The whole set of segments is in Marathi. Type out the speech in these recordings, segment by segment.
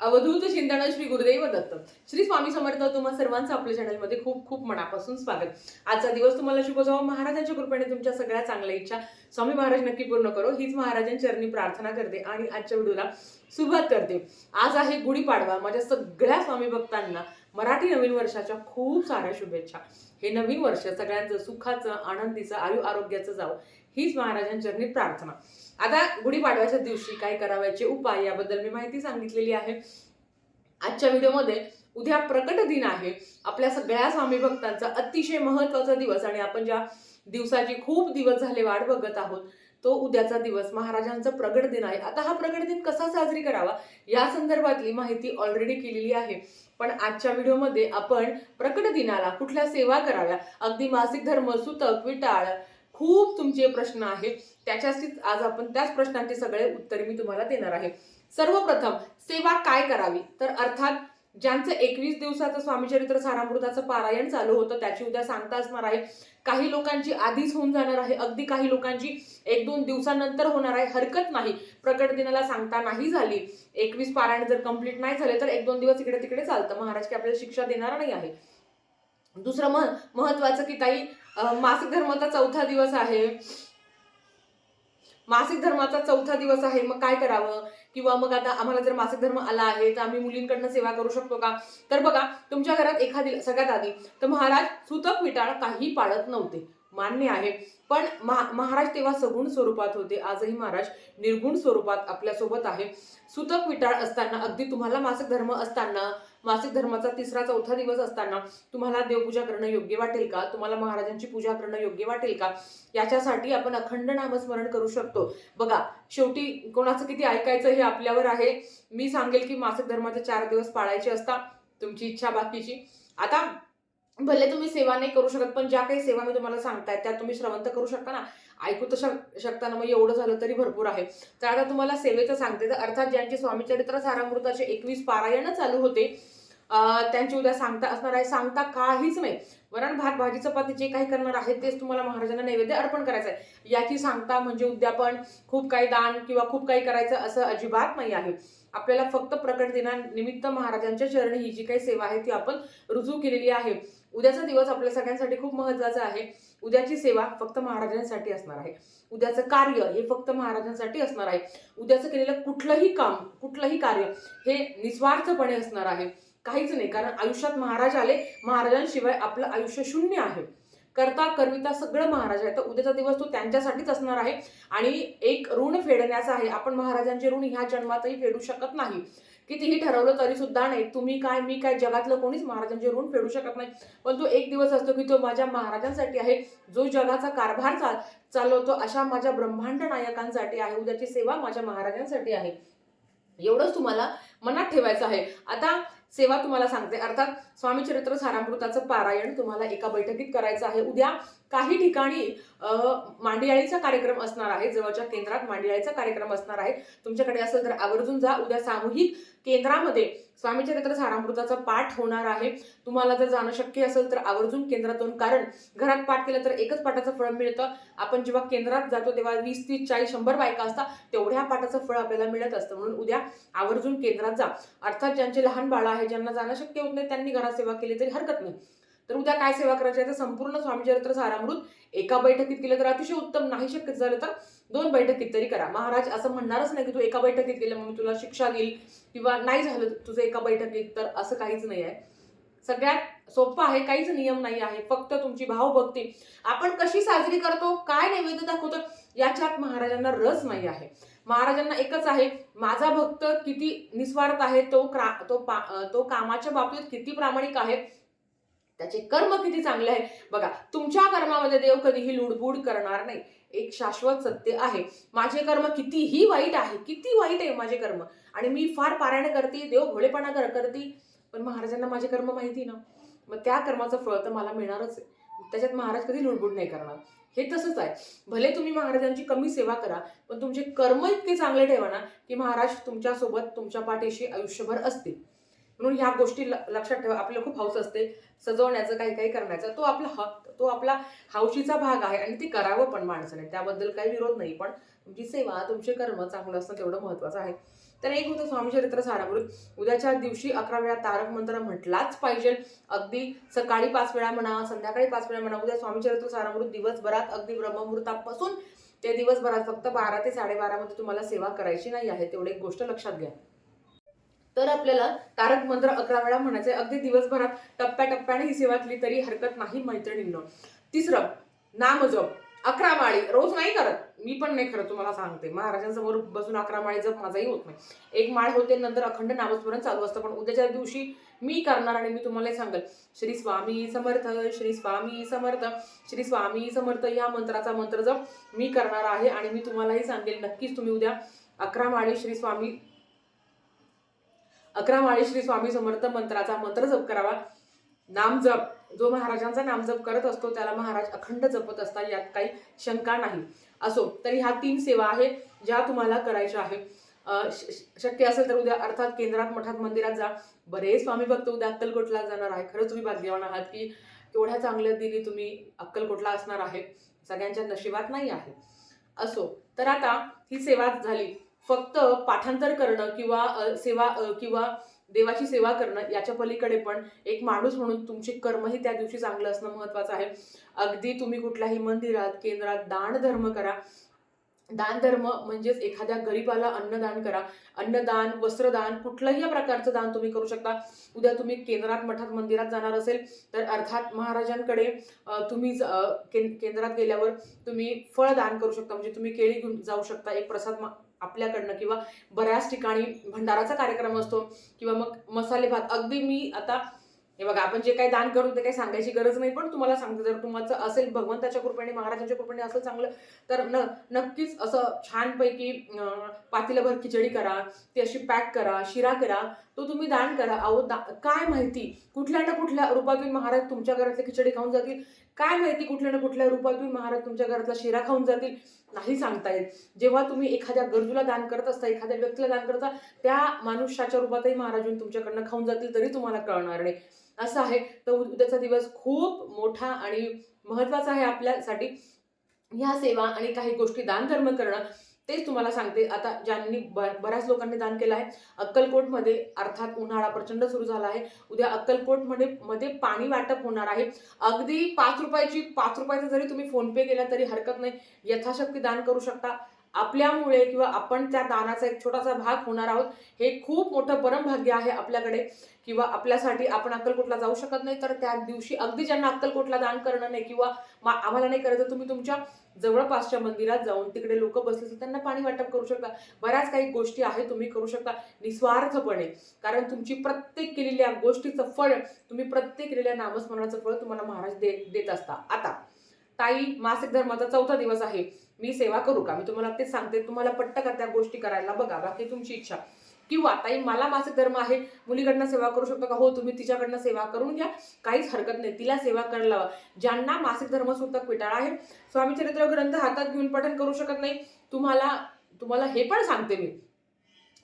अवधूत चिंतन श्री गुरुदेव दत्त. श्री स्वामी समर्थ तुम्हा सर्वांचं आपल्या चॅनलमध्ये खूप खूप मनापासून स्वागत. आजचा दिवस तुम्हाला शुभ जावं. महाराजांच्या कृपेने तुमच्या सगळ्या चांगल्या इच्छा स्वामी महाराज नक्की पूर्ण करो. हीच महाराजांच्या चरणी प्रार्थना करते आणि आजच्या व्हिडिओला सुरुवात करते. आज आहे गुढीपाडवा. माझ्या सगळ्या स्वामी भक्तांना मराठी नवीन वर्षाच्या खूप साऱ्या शुभेच्छा. हे नवीन वर्ष सगळ्यांचं सुखाचं आनंदीचं आयु आरोग्याचं जावं. हीच महाराजांच्या प्रार्थना. आता गुढीपाडव्याच्या दिवशी काय करावयाचे उपाय याबद्दल मी माहिती सांगितलेली आहे. आजच्या व्हिडिओमध्ये उद्या प्रकट दिन आहे. आपल्या सगळ्या स्वामी भक्तांचा अतिशय महत्त्वाचा दिवस आणि आपण ज्या दिवसाची खूप दिवस झाले वाट बघत आहोत तो उद्याचा दिवस महाराजांचा प्रगट दिन आहे. आता हा प्रगट दिन कसा साजरी करावा या संदर्भातली माहिती ऑलरेडी केलेली आहे. पण आजच्या व्हिडिओमध्ये आपण प्रकट दिनाला कुठल्या सेवा कराव्या? अगदी मासिक धर्म सुतक विटाळ खूप तुमचे प्रश्न आहेत. त्याच्याशीच आज आपण त्याच प्रश्नांचे सगळे उत्तर मी तुम्हाला देणार आहे. सर्वप्रथम सेवा काय करावी? तर अर्थात ज्यांचं एकवीस दिवसाचं स्वामीचरित्र सारामृताचं पारायण चालू होतं त्याची उद्या सांगता असणार आहे. काही लोकांची आधीच होऊन जाणार आहे. अगदी काही लोकांची एक दोन दिवसानंतर होणार आहे. हरकत नाही. प्रकट दिनाला सांगता नाही झाली. एकवीस पारायण जर कंप्लीट नाही झाले तर एक दोन दिवस इकडे तिकडे चालतं. महाराज की आपल्याला शिक्षा देणार नाही आहे. दुसरं मह महत्वाचं की ताई मासिक धर्माचा चौथा दिवस आहे. मासिक धर्माचा चौथा दिवस आहे. मग काय करावं? किंवा मग आता आम्हाला जर मासिक धर्म आला आहे तर आम्ही मुलींकडनं सेवा करू शकतो का? तर बघा तुमच्या घरात एखादी सगळ्यात आधी तर महाराज सुतक विटाळ काही पाळत नव्हते. मान्य आहे. पण महा- महाराज तेव्हा सगुण स्वरूपात होते. आजही महाराज निर्गुण स्वरूपात आपल्यासोबत आहे. सुतक विटाळ असताना अगदी तुम्हाला मासिक धर्म असताना मासिक धर्माचा तिसरा चौथा दिवस असताना तुम्हाला देवपूजा करणं योग्य वाटेल का? तुम्हाला महाराजांची पूजा करणं योग्य वाटेल का? याच्यासाठी आपण अखंड नामस्मरण करू शकतो. बघा शेवटी कोणाचं किती ऐकायचं हे आपल्यावर आहे. मी सांगेल की मासिक धर्माचे चार दिवस पाळायचे असता तुमची इच्छा बाकीची. आता भले तुम्ही सेवा नाही करू शकत पण ज्या काही सेवा मी तुम्हाला सांगताय त्या तुम्ही श्रवंत करू शकता ना. ऐकू तर शक शकता ना मग एवढं झालं तरी भरपूर आहे. तर आता तुम्हाला सेवेचं सांगते. तर अर्थात ज्यांचे स्वामीचरित्र सारामृताचे एकवीस पारायण चालू होते त्यांची उद्या सांगता असणार आहे. सांगता काहीच नाही. वरण भात भाजी चपाती जे काही करणार आहे तेच तुम्हाला महाराजांना नैवेद्य अर्पण करायचं आहे याची सांगता म्हणजे उद्यापन खूप काही दान किंवा खूप काही करायचं असं अजिबात नाही आहे. आपल्याला फक्त प्रकट दिनानिमित्त महाराजांच्या चरणी ही जी काही सेवा आहे ती आपण रुजू केलेली आहे. उद्याचा दिवस आपल्या सगळ्यांसाठी खूप महत्त्वाचा आहे. उद्याची सेवा फक्त महाराजांसाठी असणार आहे. उद्याचं कार्य हे फक्त महाराजांसाठी असणार आहे. उद्याचं केलेलं कुठलंही काम कुठलंही कार्य हे निस्वार्थपणे असणार आहे. काहीच नाही कारण आयुष्यात महाराज आले महाराजांशिवाय आपलं आयुष्य शून्य आहे. करता करविता सगळं महाराज आहे. तर उद्याचा दिवस तो त्यांच्यासाठीच असणार आहे. आणि एक ऋण फेडण्याचा आहे. आपण महाराजांचे ऋण ह्या जन्मातही फेडू शकत नाही. कितीही ठरवलं तरी सुद्धा नाही. तुम्ही काय मी काय जगातलं कोणीच महाराजांचे ऋण फेडू शकत नाही. पण तो एक दिवस असतो की तो माझ्या महाराजांसाठी आहे जो जगाचा कारभार चाल चालवतो अशा माझ्या ब्रह्मांड नायकांसाठी आहे उद्याची सेवा माझ्या महाराजांसाठी आहे. एवढंच तुम्हाला मनात ठेवायचं आहे. आता सेवा तुम्हाला सांगते. अर्थात स्वामी चरित्र सारामृताचं पारायण तुम्हाला एका बैठकीत करायचं आहे. उद्या काही ठिकाणी मांडियाळीचा कार्यक्रम असणार आहे. जवळच्या केंद्रात मांडियाळीचा कार्यक्रम असणार आहे. तुमच्याकडे असेल तर आवर्जून जा. उद्या सामूहिक केंद्रामध्ये स्वामीचरित्र सारामृताचा पाठ होणार आहे. तुम्हाला जर जाणं शक्य असेल तर आवर्जून केंद्रातून कारण घरात पाठ केलं तर एकच पाठाचं फळ मिळतं. आपण जेव्हा केंद्रात जातो तेव्हा वीस तीस चाळीस शंभर बायका असतात. तेवढ्या पाठाचं फळ आपल्याला मिळत असतं. म्हणून उद्या आवर्जून केंद्रात जा. अर्थात ज्यांचे लहान बाळ आहे ज्यांना जाणं शक्य होत नाही त्यांनी घरात सेवा केली तरी हरकत नाही. तर उद्या काय सेवा करायची आहे तर संपूर्ण स्वामीचरित्र सारामृत एका बैठकीत केलं तर अतिशय उत्तम नाही शक्य झालं तर दोन बैठकीत तरी करा. महाराज असं म्हणणारच नाही की तू एका बैठकीत केलं मग मी तुला शिक्षा देईल किंवा नाही झालं तुझं एका बैठकीत तर असं काहीच नाही आहे. सगळ्यात सोपं आहे काहीच नियम नाही आहे फक्त तुमची भावभक्ती. आपण कशी साजरी करतो काय नैवेद्य दाखवतो याच्यात महाराजांना रस नाही आहे. महाराजांना एकच आहे माझा भक्त किती निस्वार्थ आहे तो क्रा तो पा तो कामाच्या बाबतीत किती प्रामाणिक आहे त्याचे कर्म किती चांगले आहे बघा तुमच्या कर्मामध्ये देव कधीही लुडबुड करणार नाही. एक शाश्वत सत्य आहे. माझे कर्म कितीही वाईट आहे किती वाईट आहे माझे कर्म. आणि मी फार पारायण करते देव भोळेपणा कर करते. पण महाराजांना माझे कर्म माहिती ना? मग त्या कर्माचं फळ तर मला मिळणारच आहे. त्याच्यात महाराज कधी लुडबुड नाही करणार. हे तसंच आहे. भले तुम्ही महाराजांची कमी सेवा करा पण तुमचे कर्म इतके चांगले ठेवा ना की महाराज तुमच्यासोबत तुमच्या पाठीशी आयुष्यभर असतील. म्हणून ह्या गोष्टी ल- लक्षात ठेवा. आपल्याला खूप हौस असते. सजवण्याचं काही काही करण्याचं तो आपला हक तो आपला हौशीचा भाग आहे आणि ते करावं पण माणसाने. त्याबद्दल काही विरोध नाही पण तुमची सेवा तुमचे कर्म चांगलं असणं तेवढं महत्वाचं आहे. तर एक होतं स्वामी चरित्र सारामृत. उद्याच्या दिवशी अकरा वेळा तारक मंत्र म्हटलाच पाहिजे. अगदी सकाळी पाच वेळा म्हणा संध्याकाळी पाच वेळा म्हणा उद्या स्वामी चरित्र सारामृत दिवसभरात अगदी ब्रह्ममुहूर्तापासून ते दिवसभरात फक्त बारा ते साडेबारामध्ये तुम्हाला सेवा करायची नाही आहे तेवढी एक गोष्ट लक्षात घ्या. तर आपल्याला तारक मंत्र अकरा वेळा म्हणायचं अगदी दिवसभरात टप्प्याटप्प्याने ही सेवा केली तरी हरकत नाही मैत्रिणींनो. तिसरं नामजप. अकरा माळी. रोज नाही करत. मी पण नाही खरं तुम्हाला सांगते. महाराजांसमोर बसून अकरा माळी जप माझाही होत नाही. एक माळ होते नंतर अखंड नामस्मरण चालू असतं. पण उद्याच्या दिवशी मी करणार आणि मी तुम्हाला सांगेल. श्री स्वामी समर्थ श्री स्वामी समर्थ श्री स्वामी समर्थ या मंत्राचा मंत्र जप मी करणार आहे आणि मी तुम्हालाही सांगेल. नक्कीच तुम्ही उद्या अकरा माळी श्री स्वामी अकरा माळी श्री स्वामी समर्थ मंत्राचा मंत्र जप करावा. नाम जप. जो महाराजांचा नामजप करत असतो त्याला महाराज अखंड जपत असतात यात काही शंका नाही. असो तर ह्या तीन सेवा आहे ज्या तुम्हाला करायच्या आहे श- शक्य असेल तर उद्या अर्थात केंद्रात मठात मंदिरात जा. बरेच स्वामी भक्त उद्या अक्कलकोटला जाणार आहे. खरंच तुम्ही भाग्यवान आहात की एवढ्या चांगल्या दिनी तुम्ही अक्कलकोटला असणार आहे. सगळ्यांच्या नशिबात नाही आहे. असो तर आता ही सेवा झाली. फक्त पाठांतर करणं किंवा सेवा किंवा देवाची सेवा करणं याच्या पलीकडे पण एक माणूस म्हणून तुमचे कर्मही त्या दिवशी चांगलं असणं महत्वाचं आहे. अगदी तुम्ही कुठल्याही मंदिरात केंद्रात दान धर्म करा. दान धर्म म्हणजेच एखाद्या गरीबाला अन्नदान करा. अन्नदान वस्त्रदान कुठल्याही प्रकारचं दान तुम्ही करू शकता. उद्या तुम्ही केंद्रात मठात मंदिरात जाणार असेल तर अर्थात महाराजांकडे तुम्ही ज- केंद्रात गेल्यावर तुम्ही फळ दान करू शकता. म्हणजे तुम्ही केळी घेऊन जाऊ शकता. एक प्रसाद मा- आपल्याकडनं किंवा बऱ्याच ठिकाणी भंडाराचा कार्यक्रम असतो किंवा मग मसाले भात. अगदी मी आता हे बघा आपण जे काही दान करू ते काही सांगायची गरज नाही पण तुम्हाला सांगते जर तुमचं असेल भगवंताच्या कृपेने महाराजांच्या कृपेने असं चांगलं तर न नक्कीच असं छानपैकी पातीलाभर खिचडी करा ती अशी पॅक करा शिरा करा तो तुम्ही दान करा. अहो दा काय माहिती कुठल्या ना कुठल्या रूपातील महाराज तुमच्या घरातली खिचडी खाऊन जातील. काय माहिती कुठल्या ना कुठल्या रूपातून महाराज तुमच्या घरातला शिरा खाऊन जातील नाही सांगता येत. जेव्हा तुम्ही एखाद्या गरजूला दान करत असता एखाद्या व्यक्तीला दान करता त्या मानुष्याच्या रूपातही महाराज तुमच्याकडनं खाऊन जातील तरी तुम्हाला कळणार नाही. असं आहे. तर उद्याचा दिवस खूप मोठा आणि महत्त्वाचा आहे आपल्यासाठी. ह्या सेवा आणि काही गोष्टी दानधर्म करणं तेच तुम्हाला सांगते. आता ज्यांनी ब- बऱ्याच लोकांनी दान केलं आहे अक्कलकोटमध्ये अर्थात उन्हाळा प्रचंड सुरू झाला आहे. उद्या अक्कलकोटमध्ये मध्ये पाणी वाटप होणार आहे. अगदी पाच रुपयाची पाच रुपयाचा जरी तुम्ही फोनपे केला तरी हरकत नाही. यथाशक्ती दान करू शकता. आपल्यामुळे किंवा आपण त्या दानाचा एक छोटासा भाग होणार आहोत हे खूप मोठं परमभाग्य आहे आपल्याकडे. किंवा आपल्यासाठी आपण अक्कलकोटला जाऊ शकत नाही तर त्या दिवशी अगदी ज्यांना अक्कलकोटला दान करणं नाही किंवा मा- आम्हाला नाही करायचं तुम्ही तुमच्या जवळपासच्या मंदिरात जाऊन तिकडे लोक बसले तर त्यांना पाणी वाटप करू शकता. बऱ्याच काही गोष्टी आहेत तुम्ही करू शकता निस्वार्थपणे. कारण तुमची प्रत्येक केलेल्या गोष्टीचं फळ तुम्ही प्रत्येक केलेल्या नामस्मरणाचं फळ तुम्हाला महाराज दे देत असता. आता ताई मासिक धर्माचा चौथा दिवस आहे. मी सेवा करू का? मी तुम्हाला ते सांगते तुम्हाला पट्ट का त्या गोष्टी करायला बघा बाकी तुमची इच्छा. किंवा ताई मला मासिक धर्म आहे मुलीकडनं सेवा करू शकतो का? हो तुम्ही तिच्याकडनं सेवा करून घ्या काहीच हरकत नाही तिला सेवा करायला लावा. ज्यांना मासिक धर्म सुद्धा आहे स्वामी चरित्र ग्रंथ हातात घेऊन पठण करू शकत नाही. तुम्हाला तुम्हाला हे पण सांगते मी.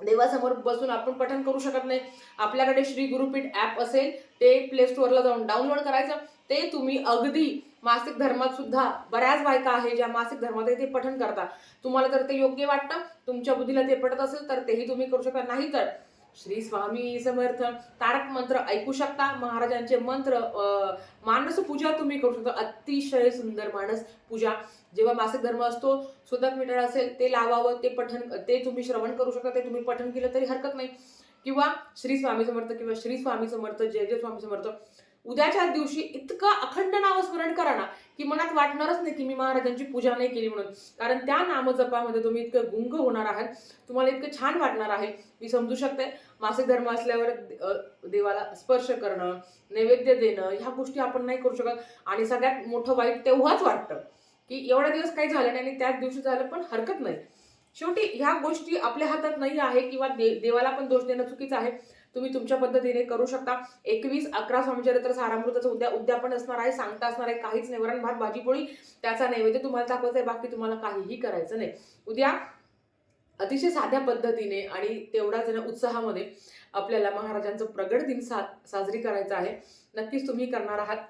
देवासमोर बसून आपण पठण करू शकत नाही. आपल्याकडे श्री गुरुपीठ ॲप असेल ते प्ले स्टोअरला जाऊन डाउनलोड करायचं. ते तुम्ही अगदी मासिक धर्मात सुद्धा बऱ्याच बायका आहे ज्या मासिक धर्मात आहे ते पठण करतात. तुम्हाला जर ते योग्य वाटतं तुमच्या बुद्धीला ते पटत असेल तर तेही तुम्ही करू शकता. नाही तर श्री स्वामी समर्थ तारक मंत्र ऐकू शकता. महाराजांचे मंत्र अं, मानस पूजा तुम्ही करू शकता. अतिशय सुंदर मानस पूजा. जेव्हा मासिक धर्म असतो सुदक मिठाळ असेल ते लावावं ते पठण ते तुम्ही श्रवण करू शकता. ते तुम्ही पठण केलं तरी हरकत नाही. किंवा श्री स्वामी समर्थ किंवा श्री स्वामी समर्थ जय जय स्वामी समर्थ उद्याच्या दिवशी इतकं अखंड नामस्मरण करा ना की मनात वाटणारच नाही की मी महाराजांची पूजा नाही केली म्हणून. कारण त्या नामजपामध्ये तुम्ही इतकं गुंग होणार आहात तुम्हाला इतकं छान वाटणार आहे. मी समजू शकते मासिक धर्म असल्यावर देवाला स्पर्श करणं नैवेद्य देणं ह्या गोष्टी आपण नाही करू शकत. आणि सगळ्यात मोठं वाईट तेव्हाच वाटतं की एवढ्या दिवस काही झालं नाही आणि त्याच दिवशी झालं पण हरकत नाही. शेवटी ह्या गोष्टी आपल्या हातात नाही आहे किंवा दे देवाला पण दोष देणं चुकीचं आहे. तुम्ही तुमच्या पद्धतीने करू शकता. एकवीस अकरा स्वामीचरित्र सारामृताचं उद्या उद्यापन असणार आहे सांगता असणार आहे काहीच नाही वरण भात भाजीपोळी त्याचा नैवेद्य तुम्हाला दाखवायचा आहे बाकी तुम्हाला काहीही करायचं नाही. उद्या अतिशय साध्या पद्धतीने आणि तेवढा उत्साहामध्ये आपल्याला महाराजांचं प्रगट दिन सा साजरी करायचं आहे. नक्कीच तुम्ही करणार आहात.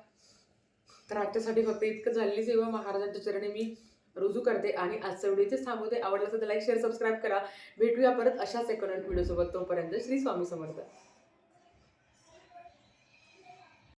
तर आजच्यासाठी फक्त इतकं झालेली सेवा महाराजांच्या चरणी मी रुजू करते आणि आजच्या व्हिडिओचेच थांबवते आवडलं असेल तर लाईक शेअर सबस्क्राईब करा. भेटूया परत अशाच एकोणन व्हिडिओसोबत तोपर्यंत श्री स्वामी समर्थ.